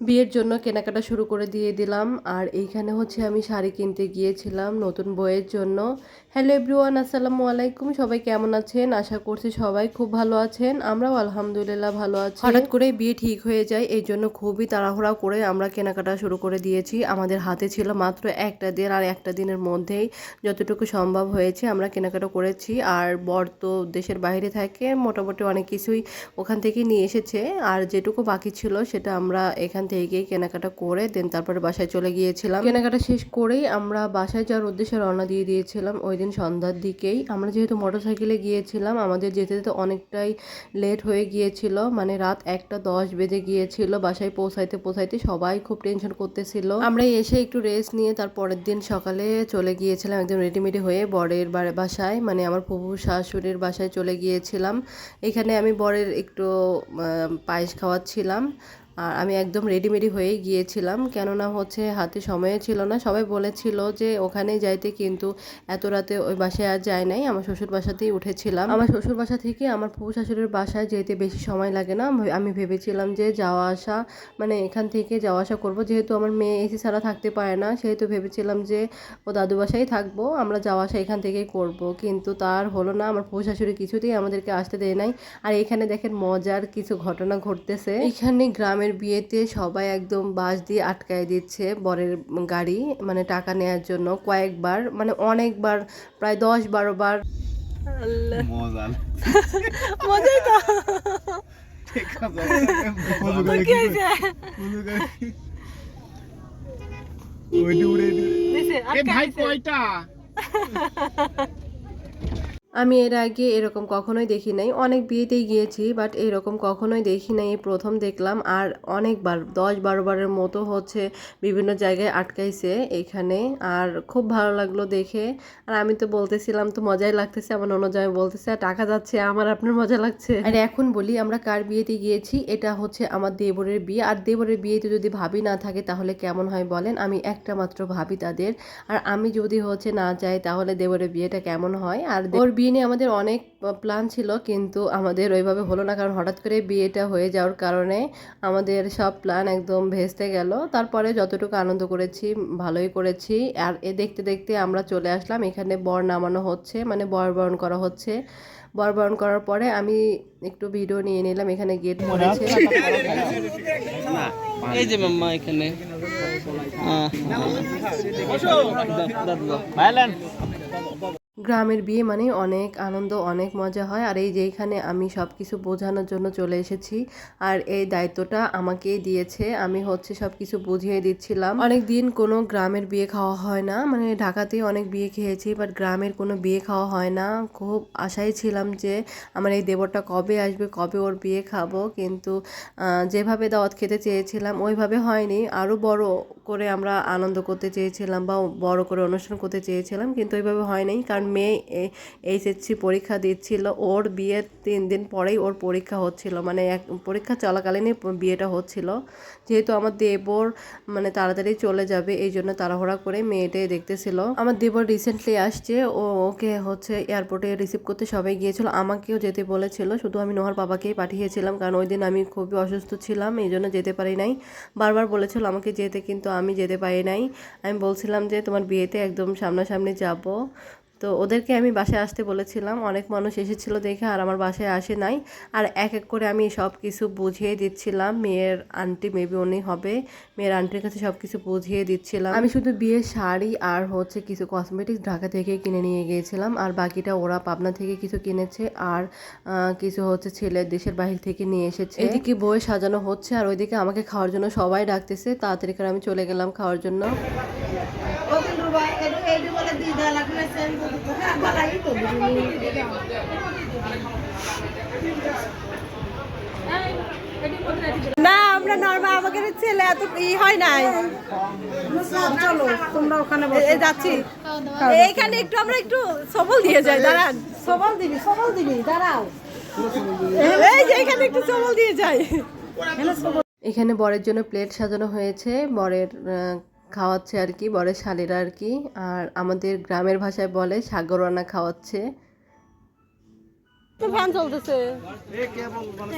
বিয়ের জন্য কেনাকাটা শুরু করে দিয়ে দিলাম। আর এইখানে হচ্ছে আমি শাড়ি কিনতে গিয়েছিলাম নতুন বইয়ের জন্য। হ্যালো এভরিওয়ান, আসসালামু আলাইকুম। সবাই কেমন আছেন? আশা করছি সবাই খুব ভালো আছেন। আমরাও আলহামদুলিল্লাহ ভালো আছি। হঠাৎ করে বিয়ে ঠিক হয়ে যায়, এই জন্য খুবই তাড়াহুড়া করে আমরা কেনাকাটা শুরু করে দিয়েছি। আমাদের হাতে ছিল মাত্র একটা দিন, আর একটা দিনের মধ্যেই যতটুকু সম্ভব হয়েছে আমরা কেনাকাটা করেছি। আর বর তো দেশের বাইরে থাকে, মোটামুটি অনেক কিছুই ওখান থেকে নিয়ে এসেছে। আর যেটুকু বাকি ছিল সেটা আমরা এখান থেকেই কেনাকাটা করে দেন তারপরে বাসায় চলে গিয়েছিলাম। কেনাকাটা শেষ করেই আমরা বাসায় যাওয়ার উদ্দেশ্যে রওনা দিয়ে দিয়েছিলাম ওই দিন সন্ধ্যার দিকেই। আমরা যেহেতু মোটরসাইকেলে গিয়েছিলাম, আমাদের যেতে যেতে অনেকটাই লেট হয়ে গিয়েছিল মানে রাত একটা দশ বেজে গিয়েছিল, বাসায় পৌঁছাইতে পৌঁছাইতে সবাই খুব টেনশন করতেছিল। আমরা এসে একটু রেস্ট নিয়ে তার পরের দিন সকালে চলে গিয়েছিলাম একদম রেডিমেডি হয়ে বরের বাসায় মানে আমার প্রভু শাশুড়ির বাসায় চলে গিয়েছিলাম। এখানে আমি বরের একটু পায়েস খাওয়াচ্ছিলাম। আর আমি একদম রেডিমেডি হয়ে গিয়েছিলাম। কেননা হচ্ছে হাতে সময় ছিল না। সবাই বলেছিল যে ওখানে যাইতে কিন্তু এত রাতে ওই বাসায় আর যায় নাই। আমার শ্বশুর বাসাতেই উঠেছিলাম। আমার শ্বশুর বাসা থেকে আমার ফুফু শাশুড়ির বাসায় যেতে বেশি সময় লাগে না। আমি ভেবেছিলাম যে যাওয়া আসা মানে এখান থেকে যাওয়া আসা করব। যেহেতু আমার মেয়ে এসি ছাড়া থাকতে পারে না, সেহেতু ভেবেছিলাম যে ও দাদু বাসায় থাকব। আমরা যাওয়া আসা এখান থেকেই করব। কিন্তু তার হলো না। আমার ফুফু শাশুড়ি কিছুতেই আমাদেরকে আসতে দেয় নাই। আর এখানে দেখেন মজার কিছু ঘটনা ঘটতেছে। এখানে গ্রামের বিয়েতে সবাই একদম বাস দিয়ে আটকায় দিচ্ছে বরের গাড়ি মানে টাকা নেওয়ার জন্য কয়েকবার মানে অনেকবার প্রায় দশ বারো। বার মজাই তো। ভাই কয়টা? আমি এর আগে এরকম কখনোই দেখি নাই। অনেক বিয়েতেই গিয়েছি বাট এরকম কখনোই দেখি নাই। এই প্রথম দেখলাম আর অনেকবার দশ বারো বারের মতো হচ্ছে বিভিন্ন জায়গায় আটকাইছে এখানে আর খুব ভালো লাগল দেখে। আর আমি তো বলতেছিলাম তো মজাই লাগতেছে। আমার অন্য জায়গায় বলতেছে আর টাকা যাচ্ছে আমার আপনার মজা লাগছে। আর এখন বলি আমরা কার বিয়েতে গিয়েছি এটা হচ্ছে আমার দেবরের বিয়ে। আর দেবরের বিয়েতে যদি ভাবি না থাকে তাহলে কেমন হয় বলেন? আমি একটা মাত্র ভাবি তাদের। আর আমি যদি হচ্ছে না যাই তাহলে দেবরের বিয়েটা কেমন হয়? আর ওর বিয়ে নিয়ে আমাদের অনেক প্ল্যান ছিল কিন্তু আমাদের ওইভাবে হলো না। কারণ হঠাৎ করে বিয়েটা হয়ে যাওয়ার কারণে আমাদের সব প্ল্যান একদম ভেস্তে গেল। তারপরে যতটুকু আনন্দ করেছি ভালোই করেছি। আর এ দেখতে দেখতে আমরা চলে আসলাম। এখানে বর নামানো হচ্ছে মানে বর বরণ করা হচ্ছে। বর বরণ করার পরে আমি একটু ভিডিও নিয়ে নিলাম। এখানে গেট পড়েছে। এই যে মাম্মা এখানে। ভাইলেন গ্রামের বিয়ে মানে অনেক আনন্দ, অনেক মজা হয়। আর এই যে এখানে আমি সব কিছু বোঝানোর জন্য চলে এসেছি। আর এই দায়িত্বটা আমাকেই দিয়েছে। আমি হচ্ছে সব কিছু বুঝিয়ে দিচ্ছিলাম। অনেক দিন কোনো গ্রামের বিয়ে খাওয়া হয় না। মানে ঢাকাতেই অনেক বিয়ে খেয়েছি বাট গ্রামের কোনো বিয়ে খাওয়া হয় না। খুব আশায় ছিলাম যে আমার এই দেবরটা কবে আসবে, কবে ওর বিয়ে খাব। কিন্তু যেভাবে দাওয়াত খেতে চেয়েছিলাম, ওইভাবে হয়নি। আরও বড় করে আমরা আনন্দ করতে চেয়েছিলাম বা বড় করে অনুষ্ঠান করতে চেয়েছিলাম, কিন্তু ওইভাবে হয়নি কারণ মেয়ে এইচএসসি পরীক্ষা দিচ্ছিল। ওর বিয়ের তিন দিন পরেই ওর পরীক্ষা হচ্ছিল। মানে এক, পরীক্ষা চলাকালীনই বিয়েটা হচ্ছিল। যেহেতু আমার দেবর মানে তাড়াতাড়ি চলে যাবে, এই জন্য তাড়াহুড়া করে মেয়েটাই দেখতেছিল। আমার দেবর রিসেন্টলি আসছে। ও, ওকে হচ্ছে এয়ারপোর্টে রিসিভ করতে সবাই গিয়েছিল। আমাকেও যেতে বলেছিল। শুধু আমি নোহার বাবাকেই পাঠিয়েছিলাম। কারণ ওই দিন আমি খুবই অসুস্থ ছিলাম, এই জন্য যেতে পারি নাই। বারবার বলেছিল আমাকে যেতে, কিন্তু আমি যেতে পারি নাই। আমি বলছিলাম যে তোমার বিয়েতে একদম সামনাসামনি যাব। তো ওদেরকে আমি বাসায় আসতে বলেছিলাম। অনেক মানুষ এসেছিল দেখে আর আমার বাসায় আসে নাই। আর এক এক করে আমি সব কিছু বুঝিয়ে দিচ্ছিলাম। মেয়ের আন্টি মেবি উনি হবে। মেয়ের আন্টির কাছে সব কিছু বুঝিয়ে দিচ্ছিলাম। আমি শুধু বিয়ের শাড়ি আর হচ্ছে কিছু কসমেটিক্স ঢাকা থেকে কিনে নিয়ে গিয়েছিলাম। আর বাকিটা ওরা পাবনা থেকে কিছু কিনেছে আর কিছু হচ্ছে ছেলের দেশের বাহির থেকে নিয়ে এসেছে। এদিকে বই সাজানো হচ্ছে আর ওইদিকে আমাকে খাওয়ার জন্য সবাই ডাকতেছে। তাড়াতাড়ি করে আমি চলে গেলাম খাওয়ার জন্য। না আমরা নর্মাল আমাদের ছেলে এত ই হয় নাই। চলো তোমরা ওখানে যাচ্ছি। এইখানে একটু আমরা একটু সবল দিয়ে যাই দাঁড়ান। সবল দিবি সবল দিবি দাঁড়াও। এই যে এখানে একটু সবল দিয়ে যাই। এখানে বরের জন্য প্লেট সাজানো হয়েছে। বরের আহ, খাওয়াচ্ছে আর কি বরের শালিরা আর কি। আর আমাদের গ্রামের ভাষায় বলে সাগর রান্না খাওয়াচ্ছে। তো ফ্যান চলতেছে। মানে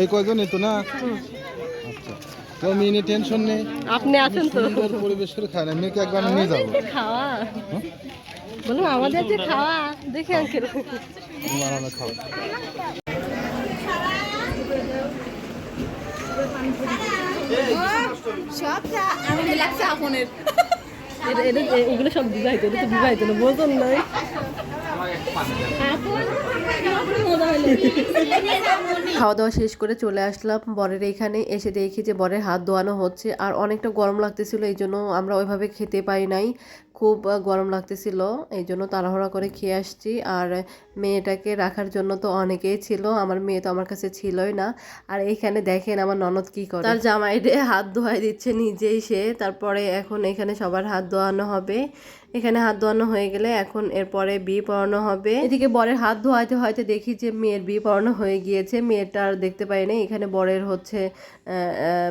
এই কয়জনই তো না? আচ্ছা। তো মেয়ে নিয়ে টেনশন নেই। আপনি আছেন তো। সুন্দর পরিবেশের খায় না মেয়েকে একবার নিয়ে যাব? খাওয়া। বলো আমাদের যে খাওয়া দেখে আঙ্কেল তোমার লাগছে এগুলো সব বিবাহিত এটা তো বিবাহিত না বোঝন নয় খাওয়া দাওয়া শেষ করে চলে আসলাম বরের এখানে। এসে দেখি যে বরের হাত ধোয়ানো হচ্ছে আর অনেকটা গরম লাগতেছিল, এই জন্য আমরা ওইভাবে খেতে পাই নাই। খুব গরম লাগতেছিল, এই জন্য তাড়াহুড়া করে খেয়ে আসছি। আর মেয়েটাকে রাখার জন্য তো অনেকেই ছিল, আমার মেয়ে তো আমার কাছে ছিলই না। আর এইখানে দেখেন আমার ননদ কি করে। তার জামাইরে হাত ধোয়াই দিচ্ছে নিজেই সে, তারপরে এখন এখানে সবার হাত ধোয়ানো হবে। এখানে হাত ধোয়ানো হয়ে গেলে এখন এরপরে বিয়ে পড়ানো হবে। এদিকে বরের হাত ধোয়াইতে হয়তো দেখি যে মেয়ের বিয়ে পড়ানো হয়ে গিয়েছে। মেয়েটা আর দেখতে পাই না এখানে বরের হচ্ছে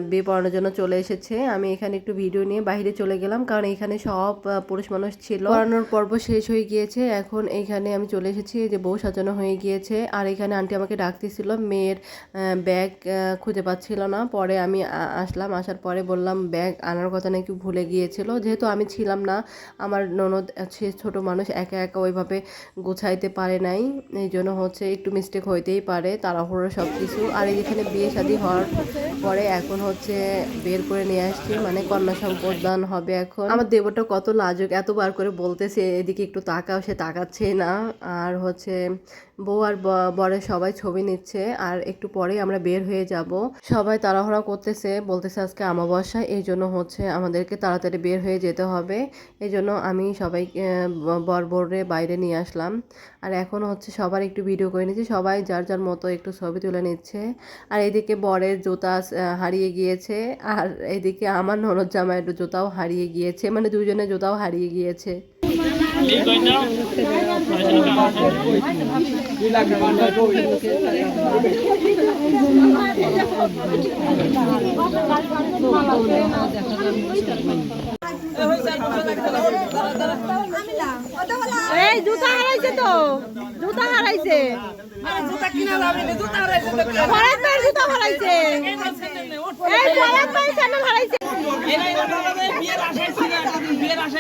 বিয়ে পড়ানোর জন্য চলে এসেছে। আমি এখানে একটু ভিডিও নিয়ে বাইরে চলে গেলাম কারণ এখানে সব পুরুষ মানুষ ছিল। পড়ানোর পর্ব শেষ হয়ে গিয়েছে। এখন এইখানে আমি চলে এসেছি। যে বউ সাজানো হয়ে গিয়েছে। আর এখানে আন্টি আমাকে ডাকতেছিল। মেয়ের ব্যাগ খুঁজে পাচ্ছিল না। পরে আমি আসলাম। আসার পরে বললাম, ব্যাগ আনার কথা নাকি ভুলে গিয়েছিল। যেহেতু আমি ছিলাম না, আমার ননদ সে ছোট মানুষ, একা একা ওইভাবে গোছাইতে পারে নাই। এই জন্য হচ্ছে একটু মিস্টেক হইতেই পারে, তাড়াহুড়ো সব কিছু আর এই যেখানে বিয়ে শাদী হওয়ার পরে এখন হচ্ছে বের করে নিয়ে আসছি মানে কন্যা সম্প্রদান হবে এখন। আমার দেবরটা কত লাজুক, এতবার করে বলতেছে, এদিকে একটু তাকাও, সে তাকাচ্ছে না। আর হচ্ছে বউ আর বরের সবাই ছবি নিচ্ছে, আর একটু পরেই আমরা বের হয়ে যাব। সবাই তাড়াহুড়া করতেছে, বলতেছে আজকে আমাবস্যা এই জন্য হচ্ছে আমাদেরকে তাড়াতাড়ি বের হয়ে যেতে হবে। এই জন্য আমি সবাই বর বরে বাইরে নিয়ে আসলাম। আর এখন হচ্ছে সবার একটু ভিডিও করে নিচ্ছি সবাই যার যার মতো একটু ছবি তুলে নিচ্ছে। আর এদিকে বরের জুতা হারিয়ে গিয়েছে। আর এদিকে আমার ননদ জামাইয়ের জুতাও হারিয়ে গিয়েছে। মানে দুজনের জুতাও হারিয়ে গিয়েছে। এই, জুতা হারাইছে তো। জুতা হারাইছে। ফরাদ ভাইয়ের জুতা হারাইছে। এই, ফরাদ ভাইয়ের স্যান্ডেল হারাইছে।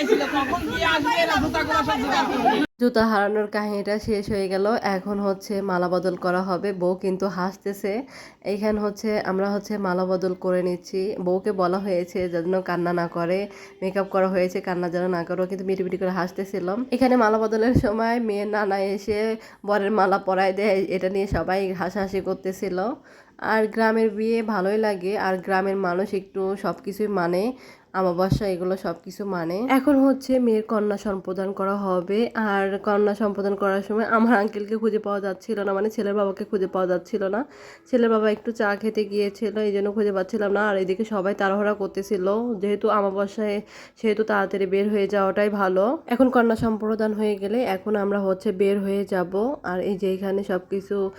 জুতা হারানোর কাহিনীটা শেষ হয়ে গেল। এখন হচ্ছে মালা বদল করা হবে। বউ কিন্তু হাসতেছে। এইখান হচ্ছে আমরা হচ্ছে মালা বদল করে নিচ্ছি। বউকে বলা হয়েছে যেন কান্না না করে। মেকআপ করা হয়েছে, কান্না যেন না করো। কিন্তু মিটি মিটি করে হাসতেছিলাম এখানে মালা বদলের সময় মেয়ের নানা এসে বরের মালা পরায় দেয়। এটা নিয়ে সবাই হাসাহাসি করতেছিল। আর গ্রামের বিয়ে ভালোই লাগে। আর গ্রামের মানুষ একটু সব কিছুই মানে। আমাবস্যা এগুলো সব কিছু মানে। এখন হচ্ছে মেয়ের কন্যা সম্প্রদান করা হবে। আর কন্যা সম্প্রদান করার সময় আমার আঙ্কেলকে খুঁজে পাওয়া যাচ্ছিল না মানে ছেলের বাবাকে খুঁজে পাওয়া যাচ্ছিল না। ছেলের বাবা একটু চা খেতে গিয়েছিল এই জন্য খুঁজে পাচ্ছিলাম না। আর এদিকে সবাই তাড়াহড়া করতেছিল যেহেতু আমাবস্যায় সেহেতু তাড়াতাড়ি বের হয়ে যাওয়াটাই ভালো। এখন কন্যা সম্প্রদান হয়ে গেলে এখন আমরা হচ্ছে বের হয়ে যাব। আর এই যে এখানে সব কিছু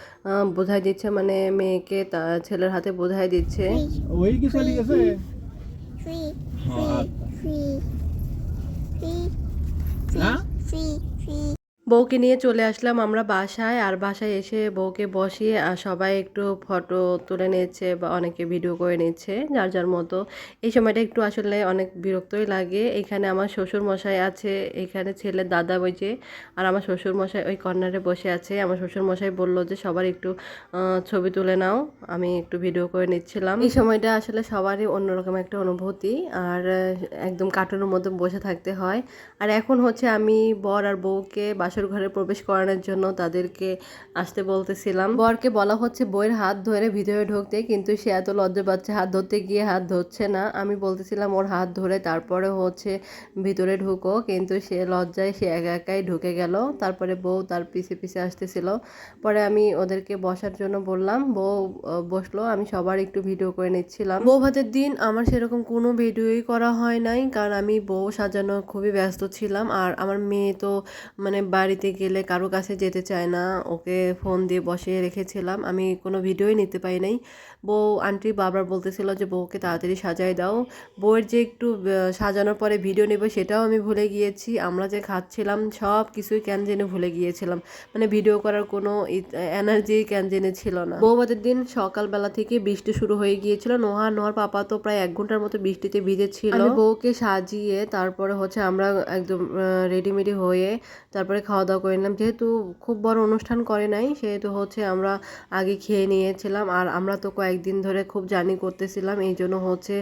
বোঝাই দিচ্ছে মানে মেয়েকে তা- ছেলের হাতে বোঝাই দিচ্ছে। ওই কি চলে গেছে? free, free, free, free, free, free, free, free. বউকে নিয়ে চলে আসলাম আমরা বাসায়। আর বাসায় এসে বউকে বসিয়ে আর সবাই একটু ফটো তুলে নিচ্ছে বা অনেকে ভিডিও করে নিচ্ছে যার যার মতো। এই সময়টা একটু আসলে অনেক বিরক্তই লাগে। এখানে আমার শ্বশুর মশাই আছে, এখানে ছেলের দাদা বইছে আর আমার শ্বশুর মশাই ওই কর্নারে বসে আছে। আমার শ্বশুর মশাই বলল যে, সবার একটু ছবি তুলে নাও। আমি একটু ভিডিও করে নিচ্ছিলাম। এই সময়টা আসলে সবারই অন্যরকম একটা অনুভূতি। আর একদম কার্টুনের মধ্যে বসে থাকতে হয়। আর এখন হচ্ছে আমি বর আর বউকে বাসর ঘরে প্রবেশ করানোর জন্য তাদেরকে আসতে বলতেছিলাম। বরকে বলা হচ্ছে বইয়ের হাত ধরে ভিতরে ঢুকতে। কিন্তু সে এত লজ্জা পাচ্ছে, হাত ধরতে গিয়ে হাত ধরছে না। আমি বলতেছিলাম, ওর হাত ধরে তারপরে হচ্ছে ভিতরে ঢুকো। কিন্তু সে লজ্জায় সে একা একাই ঢুকে গেল। তারপরে বউ তার পিছে পিছে আসতেছিল। পরে আমি ওদেরকে বসার জন্য বললাম, বউ বসল। আমি সবার একটু ভিডিও করে নিচ্ছিলাম। বউ ভাতের দিন আমার সেরকম কোনো ভিডিওই করা হয় নাই, কারণ আমি বউ সাজানো খুবই ব্যস্ত ছিলাম। আর আমার মেয়ে তো মানে বাড়িতে গেলে কারও কাছে যেতে চায় না, ওকে ফোন দিয়ে বসিয়ে রেখেছিলাম। আমি কোনো ভিডিওই নিতে পারি নাই। বউ আন্টি বারবার বলতেছিল যে বউকে তাড়াতাড়ি সাজাই দাও। বউয়ের যে একটু সাজানোর পরে ভিডিও নেব সেটাও আমি ভুলে গিয়েছি। আমরা যে খাচ্ছিলাম সব কিছুই কেন জেনে ভুলে গিয়েছিলাম। মানে ভিডিও করার কোনো এনার্জি কেন জেনে ছিল না। বৌবাদের দিন সকালবেলা থেকে বৃষ্টি শুরু হয়ে গিয়েছিল। নোহা নোহার পাপা তো প্রায় এক ঘণ্টার মতো বৃষ্টিতে ভিজেছিল। বউকে সাজিয়ে তারপরে হচ্ছে আমরা একদম রেডিমেডি হয়ে তারপরে খাওয়া দাওয়া করে নিলাম। যেহেতু খুব বড় অনুষ্ঠান করে নাই, সেহেতু হচ্ছে আমরা আগে খেয়ে নিয়েছিলাম। আর আমরা তো কয়েকদিন ধরে খুব জার্নি করতেছিলাম, এই জন্য হচ্ছে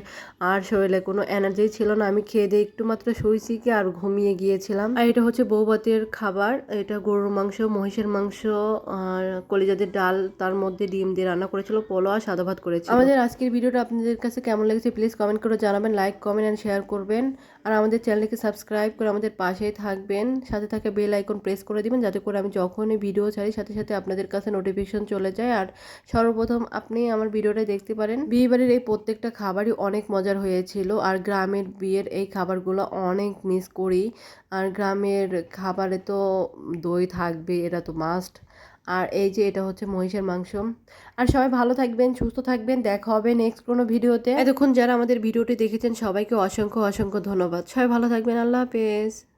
আর শরীরে কোনো এনার্জি ছিল না। আমি খেয়ে দিয়ে একটু মাত্র শুয়েছি কি আর ঘুমিয়ে গিয়েছিলাম। আর এটা হচ্ছে বৌবাতের খাবার, এটা গরুর মাংস, মহিষের মাংস, আর কলিজাদের ডাল, তার মধ্যে ডিম দিয়ে রান্না করেছিল পোলো আর সাদা ভাত করেছিল। আমাদের আজকের ভিডিওটা আপনাদের কাছে কেমন লেগেছে প্লিজ কমেন্ট করে জানাবেন লাইক কমেন্ট অ্যান্ড শেয়ার করবেন। আর আমাদের চ্যানেলকে সাবস্ক্রাইব করে আমাদের পাশেই থাকবেন। সাথে থাকে বেল আইকন প্রেস করে দিবেন যাতে করে আমি যখনই ভিডিও ছাড়ি সাথে সাথে আপনাদের কাছে নোটিফিকেশন চলে যায়। আর সর্বপ্রথম আপনি আমার ভিডিওটা দেখতে পারেন। বিয়েবাড়ির এই প্রত্যেকটা খাবারই অনেক মজার হয়েছিল আর গ্রামের বিয়ের এই খাবারগুলো অনেক মিস করি। আর গ্রামের খাবারে তো দই থাকবে, এটা তো মাস্ট আর এই যে এটা হচ্ছে মহিষের মাংস। আর সবাই ভালো থাকবেন, সুস্থ থাকবেন, দেখা হবে নেক্সট কোনো ভিডিওতে। এতক্ষণ যারা আমাদের ভিডিওটি দেখেছেন, সবাইকে অসংখ্য অসংখ্য ধন্যবাদ। সবাই ভালো থাকবেন, আল্লাহ হাফেজ।